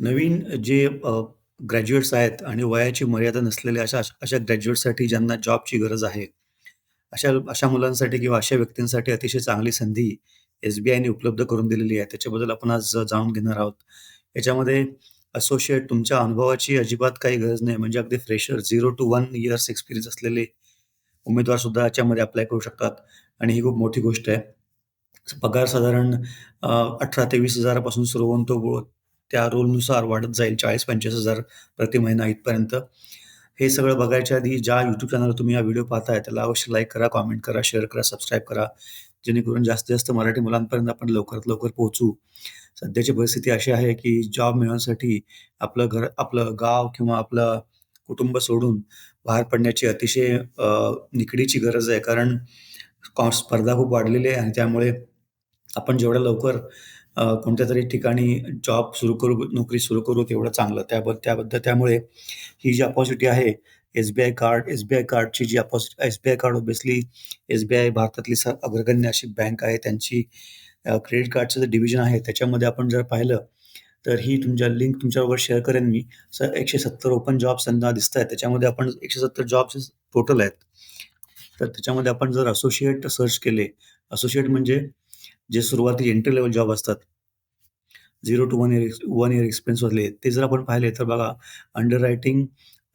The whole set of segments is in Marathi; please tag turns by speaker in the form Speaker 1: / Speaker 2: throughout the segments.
Speaker 1: नवीन जे अ, ग्रॅज्युएट्स आहेत आणि वयाची मर्यादा नसलेल्या अशा अशा ग्रॅज्युएटसाठी ज्यांना जॉबची गरज आहे. अशा अशा मुलांसाठी किंवा अशा व्यक्तींसाठी अतिशय चांगली संधी एस-बी-आयने उपलब्ध करून दिलेली आहे. त्याच्याबद्दल आपण आज जाणून घेणार आहोत. याच्यामध्ये असोसिएट तुमच्या अनुभवाची अजिबात काही गरज नाही. म्हणजे अगदी फ्रेशर 0 टू 1 इयर्स एक्सपिरियन्स असलेले उमेदवार सुद्धा याच्यामध्ये अप्लाय करू शकतात आणि ही खूप मोठी गोष्ट आहे. पगार साधारण अ, 18,000 ते 20,000 पासून सुरू होऊन तो त्या रोलनुसार वाढत जाईल चाळीस पंचवीस हजार प्रति महिना इथपर्यंत. हे सगळं बघायच्या आधी ज्या यूट्यूब चॅनलवर तुम्ही हा व्हिडिओ पाहताय त्याला अवश्य लाईक करा, कॉमेंट करा, शेअर करा, सबस्क्राईब करा. जेणेकरून जास्तीत जास्त मराठी मुलांपर्यंत आपण लवकरात लवकर पोहोचू. सध्याची परिस्थिती अशी आहे, की जॉब मिळवण्यासाठी आपलं घर, आपलं गाव किंवा आपलं कुटुंब सोडून बाहेर पडण्याची अतिशय निकडीची गरज आहे. कारण कॉ स्पर्धा खूप वाढलेली आहे आणि त्यामुळे आपण जेवढ्या लवकर कोणत्या कोणत्यातरी ठिकाणी जॉब सुरू करू, नोकरी सुरू करू तेवढं चांगलं. त्याबद्दल त्याबद्दल त्यामुळे ही जी अपॉर्च्युनिटी आहे एस-बी-आय कार्ड एस-बी-आय कार्डची जी opportunity SBI card obviously SBI भारतातली स अग्रगण्य अशी बँक आहे. त्यांची क्रेडिट कार्डचं जे डिव्हिजन आहे त्याच्यामध्ये आपण जर पाहिलं, तर ही तुमच्या लिंक तुमच्याबरोबर शेअर करेन मी. सर एकशे सत्तर ओपन जॉब्स त्यांना दिसत आहेत त्याच्यामध्ये आपण 170 जॉब्स टोटल आहेत. तर त्याच्यामध्ये आपण जर असोसिएट सर्च केले, असोसिएट म्हणजे जे सुरुवाती एंट्री लेवल जॉब असतात. Zero to one year one year experience एक्सपिरियन्सवाले ते जर आपण पाहिले तर बघा अंडररायटिंग,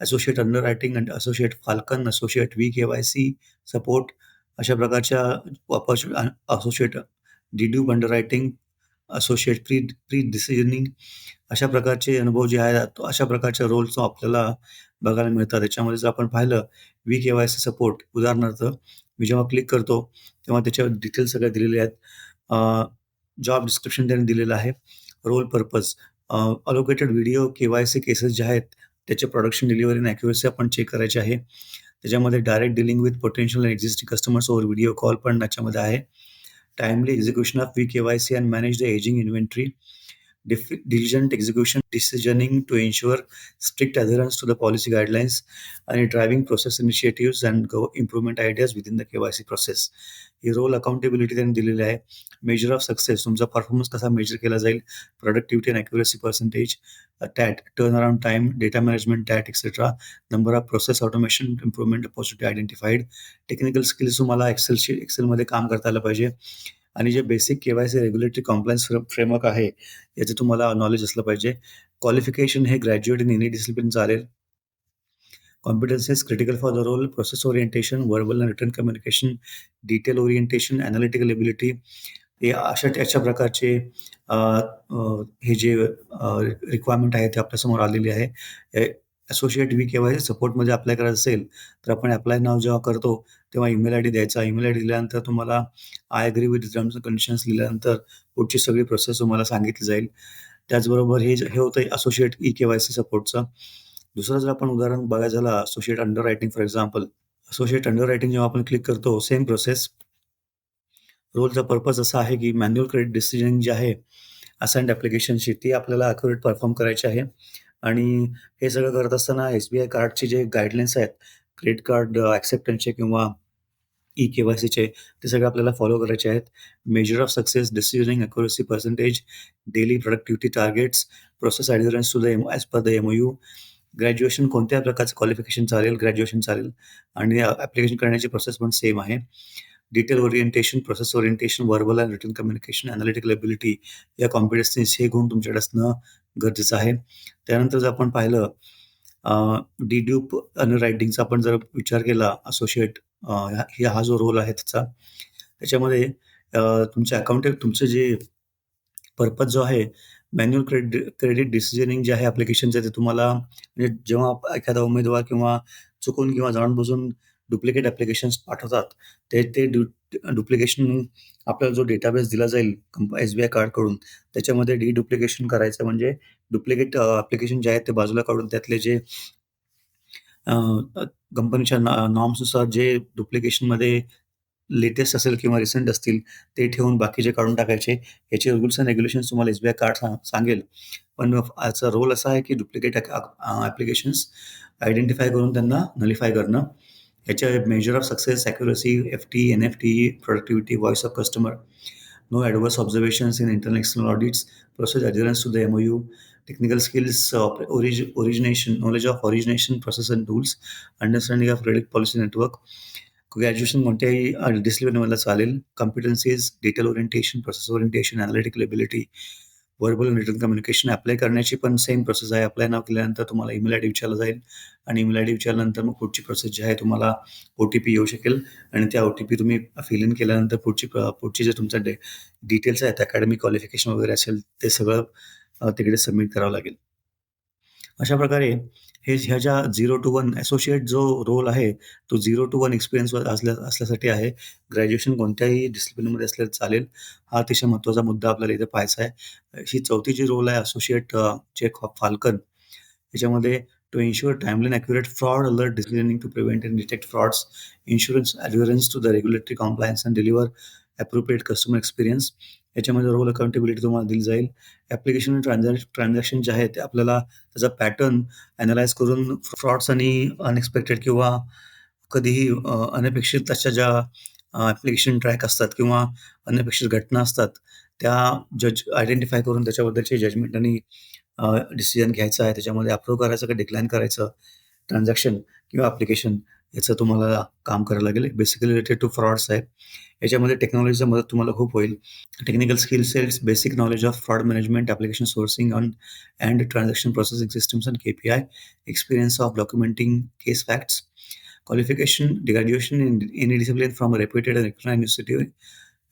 Speaker 1: असोसिएट अंडररायटिंग आणि associate falcon, associate VKYC support अशा प्रकारच्या associate associate डिड्यूब underwriting, associate pre pre decisioning अशा प्रकारचे अनुभव जे आहेत, अशा प्रकारच्या रोल्स आपल्याला बघायला मिळतात. त्याच्यामध्ये जर आपण पाहिलं V K Y C support उदाहरणार्थ मी जेव्हा क्लिक करतो, तेव्हा त्याच्यावर डिटेल्स सगळ्या दिलेले आहेत. जॉब डिस्क्रिप्शन त्यांनी दिलेलं आहे. Role purpose allocated video KYC cases जे आहेत, त्याचे प्रोडक्शन डिलिव्हरी आणि ॲक्युरसी आपण चेक करायची आहे. त्याच्यामध्ये direct dealing with potential and existing customers over video call पण त्याच्यामध्ये आहे. Timely execution of V K Y C and manage the ageing inventory. Diff diligent execution decisioning to ensure strict adherence to the policy guidelines आणि driving process initiatives and gov improvement ideas within the KYC process. He role accountability त्यांनी दिलेली आहे. मेजर ऑफ सक्सेस तुमचा परफॉर्मन्स कसा मेजर केला जाईल, productivity and accuracy percentage, TAT turn around time, data management TAT etcetera. Number of process automation improvement opportunity identified. Technical skills तुम्हाला एक्सेलशी एक्सेलमध्ये काम करता आलं पाहिजे आणि जे basic KYC regulatory compliance framework आहे, याचं तुम्हाला नॉलेज असलं पाहिजे. क्वालिफिकेशन हे ग्रॅज्युएट इन एनी डिसिप्लिन चालेल. Competencies critical for the role, process orientation, verbal and written communication, detail orientation, analytical ability हे अशा अशा प्रकारचे हे जे रिक्वायरमेंट आहे ते आपल्यासमोर आलेली आहे. असोसिएट व्ही-के-वाय-सी सपोर्टमध्ये अप्लाय करायचं असेल, तर आपण अप्लाय नाव जेव्हा करतो, तेव्हा ईमेल आय डी द्यायचा. ईमेल आयडी दिल्यानंतर तुम्हाला I agree with terms and conditions लिहिल्यानंतर पुढची सगळी प्रोसेस तुम्हाला सांगितली जाईल. त्याचबरोबर हे हे होतं असोसिएट ई-के-वाय-सी सपोर्टचं. दुसरं जर आपण उदाहरण बघायचं झालं associate underwriting for example. Associate underwriting जेव्हा आपण क्लिक करतो, सेम प्रोसेस. रोलचा पर्पज असा आहे, की मॅन्युअल क्रेडिट डिसिजन जे आहे, असाइंड ॲप्लिकेशनची ती आपल्याला ॲक्युरेट परफॉर्म करायची आहे आणि हे सगळं करत असताना एस-बी-आय कार्डचे जे गाईडलाईन्स आहेत, क्रेडिट कार्ड ॲक्सेप्टन्सचे किंवा ई-के-वाय-सीचे ते सगळे आपल्याला फॉलो करायचे आहेत. Measure of success, decisioning accuracy percentage, daily productivity targets, process adherence to the M as per the MOU. Graduation कोणत्या प्रकारचं क्वालिफिकेशन चालेल, ग्रॅज्युएशन चालेल आणि ॲप्लिकेशन करण्याची प्रोसेस पण सेम आहे. Detail orientation, process orientation, verbal and written communication, analytical ability या कॉम्पिटन्सीज हे गुण तुमच्याकडे असणं गरजेचं आहे. त्यानंतर जर आपण पाहिलं डी ड्यूप अंडररायटिंगचा आपण जर विचार केला असोसिएट अ, हा जो रोल आहे त्याचा, त्याच्यामध्ये तुमच्या अकाउंट तुमचं जे पर्पज जो आहे, मॅन्युअल क्रेडिट क्रेडिट डिसिजनिंग जे आहे ॲप्लिकेशनचं ते तुम्हाला म्हणजे जेव्हा एखादा उमेदवार किंवा चुकून किंवा जाणून-बुजून डुप्लिकेट ॲप्लिकेशन्स पाठवतात, ते ते डु डुप्लिकेशन आपल्याला जो डेटाबेस दिला जाईल कंप एस-बी-आय कार्डकडून, त्याच्यामध्ये डी डुप्लिकेशन करायचं म्हणजे डुप्लिकेट ॲप्लिकेशन जे आहेत ते बाजूला काढून त्यातले जे कंपनीच्या नॉ नॉर्म्सनुसार जे डुप्लिकेशनमध्ये लेटेस्ट असेल किंवा रिसेंट असतील, ते ठेवून बाकीचे काढून टाकायचे. याचे रुल्स अँड रेग्युलेशन्स तुम्हाला एस-बी-आय कार्ड सा सांगेल. पण याचा रोल असा आहे, की डुप्लिकेट ॲप्लिकेशन्स आयडेंटिफाय करून त्यांना नलिफाय करणं. याच्या major of success, accuracy, FT, NFT, productivity, voice of customer no adverse observations in internal external audits, process adherence to the MOU, technical skills, ओरिजि origination, knowledge of origination process and tools, understanding of credit policy network. Graduation कोणत्याही अ, डिसिप्लिनमधलं चालेल. Competencies, detail orientation, process orientation, analytical ability, verbal written communication apply करण्याची पण सेम प्रोसेस आहे. अप्लाय नाव केल्यानंतर तुम्हाला ईमेल आयडी विचारला जाईल आणि ईमेल आयडी विचारल्यानंतर मग पुढची प्रोसेस जी आहे तुम्हाला ओ-टी-पी येऊ शकेल आणि त्या ओ-टी-पी तुम्ही फिल इन केल्यानंतर पुढची पुढची जे तुमचं डे डिटेल्स आहेत, अकॅडमिक क्वालिफिकेशन वगैरे असेल, ते सगळं तिकडे सबमिट करावं लागेल. अशा प्रकारे हे ह्या ज्या झिरो टू वन असोसिएट जो रोल आहे, तो झिरो टू वन एक्सपिरियन्स असल्या असल्यासाठी आहे. ग्रॅज्युएशन कोणत्याही डिसिप्लिनमध्ये असल्या चालेल. हा अतिशय महत्त्वाचा मुद्दा आपल्याला इथे पाहायचा आहे. ही चौथी जी रोल आहे असोसिएट चेक फाल्कन याच्यामध्ये to ensure timely and accurate fraud alert decisioning to prevent and detect frauds, ensure adherence to the regulatory compliance and deliver appropriate customer experience. याच्यामध्ये रोल अकाउंटेबिलिटी तुम्हाला दिली जाईल. ॲप्लिकेशन ट्रान्झॅक्श ट्रान्झॅक्शन जे आहे ते आपल्याला त्याचा पॅटर्न ॲनलाईज करून फ्रॉड्स आणि अनएक्सपेक्टेड किंवा कधीही अनपेक्षित अशा ज्या ॲप्लिकेशन ट्रॅक असतात किंवा अनपेक्षित घटना असतात, त्या जज आयडेंटिफाय करून त्याच्याबद्दलचे जजमेंट आणि डिसिजन घ्यायचं आहे. त्याच्यामध्ये अप्रूव्ह करायचं का डिक्लाईन करायचं ट्रान्झॅक्शन किंवा ॲप्लिकेशन याचं तुम्हाला काम करावं लागेल. बेसिकली रिलेटेड टू फ्रॉड्स आहे. याच्यामध्ये टेक्नॉलॉजीचा मदत तुम्हाला खूप होईल. Technical skill sets, basic knowledge of fraud management, application sourcing on and transaction processing systems and KPI, experience of documenting case facts, qualification, graduation in any discipline from reputed and university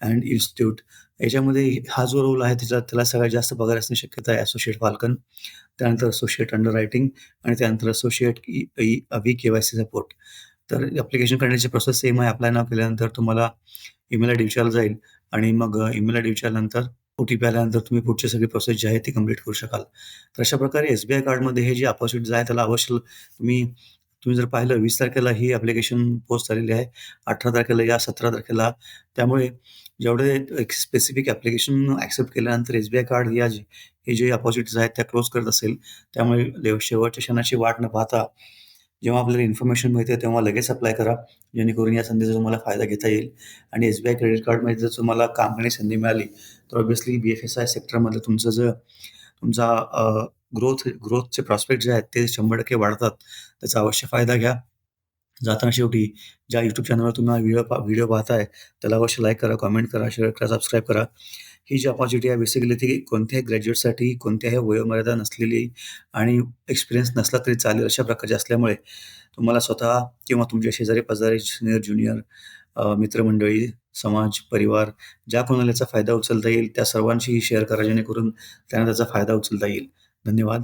Speaker 1: and institute. याच्यामध्ये हा जो रोल आहे त्याचा त्याला सगळ्यात जास्त पगार असणे शक्यता आहे असोसिएट फाल्कन. त्यानंतर असोसिएट अंडर रायटिंग आणि त्यानंतर associate E V KYC support. तर ॲप्लिकेशन करण्याची प्रोसेस सेम आहे. अप्लाय नाव केल्यानंतर तुम्हाला ईमेल आयडी विचारला जाईल आणि मग ईमेल आय डी विचारल्यानंतर ओ-टी-पी आल्यानंतर तुम्ही पुढची सगळी प्रोसेस जी आहे ती कंप्लीट करू शकाल. तर अशा प्रकारे एस-बी-आय कार्डमध्ये हे जे अपॉर्च्युनिटीज आहे त्याला अवश्य तुम्ही तुम्ही जर पाहिलं वीस तारखेला ही ॲप्लिकेशन पोस्ट झालेली आहे. 18 तारखेला या, 17 तारखेला. त्यामुळे जेवढे एक स्पेसिफिक ॲप्लिकेशन ॲक्सेप्ट केल्यानंतर एस-बी-आय कार्ड या जे हे जे अपॉर्च्युनिटीज आहेत त्या क्लोज करत असेल. त्यामुळे शेवटच्या क्षणाची वाट न पाहता जेव्हा आपल्याला इन्फॉर्मेशन मिळते तेव्हा लगेच अप्लाय करा. जेणेकरून या संधीचा तुम्हाला फायदा घेता येईल आणि एस-बी-आय क्रेडिट कार्डमध्ये जर तुम्हाला काम करण्याची संधी मिळाली, तर ऑब्व्हियसली बी-एफ-एस-आय सेक्टरमधलं तुमचं जर तुमचा ग्रोथ ग्रोथचे प्रॉस्पेक्ट जे आहेत ते 100% वाढतात. त्याचा अवश्य फायदा घ्या. जाताना शेवटी ज्या यूट्यूब चॅनलवर तुम्ही व्हिडिओ पा व्हिडिओ पाहताय, त्याला अवश्य लाईक करा, कमेंट करा, शेअर करा, सबस्क्राईब करा. ही जी अपॉर्च्युनिटी आहे बेसिकली ती कोणत्याही ग्रॅज्युएटसाठी, कोणत्याही वयोमर्यादा नसलेली आणि एक्सपिरियन्स नसला तरी चालेल अशा प्रकारची असल्यामुळे तुम्हाला स्वतः किंवा तुमच्या शेजारी-पाजारी, सिनियर, ज्युनियर मित्रमंडळी, समाज, परिवार ज्या कोणाला याचा फायदा उचलता येईल त्या सर्वांशीही शेअर करा जेणेकरून त्यांना त्याचा फायदा उचलता येईल. धन्यवाद.